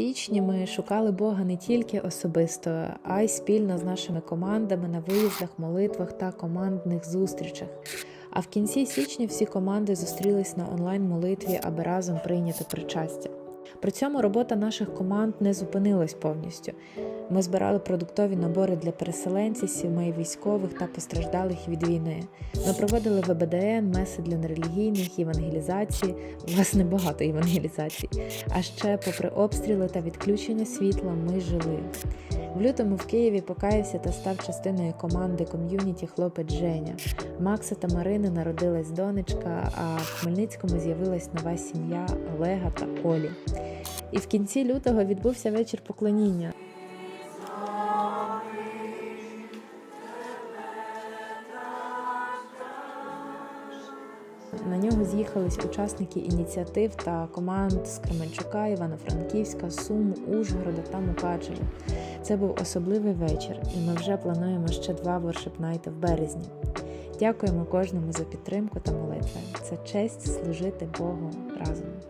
січні ми шукали Бога не тільки особисто, а й спільно з нашими командами на виїздах, молитвах та командних зустрічах. А в кінці січня всі команди зустрілись на онлайн-молитві, аби разом прийняти причастя. При цьому робота наших команд не зупинилась повністю. Ми збирали продуктові набори для переселенців, сімей військових та постраждалих від війни. Ми проводили ВБДН, меси для нерелігійних, євангелізації, власне, багато євангелізацій. А ще, попри обстріли та відключення світла, ми жили. В лютому в Києві покаявся та став частиною команди ком'юніті хлопець Женя. Макса та Марини народилась донечка, а в Хмельницькому з'явилась нова сім'я Олега та Олі. І в кінці лютого відбувся вечір поклоніння. На нього з'їхались учасники ініціатив та команд з Кременчука, Івано-Франківська, Сум, Ужгорода та Мукачева. Це був особливий вечір, і ми вже плануємо ще два воршипнайти в березні. Дякуємо кожному за підтримку та молитви. Це честь служити Богу разом.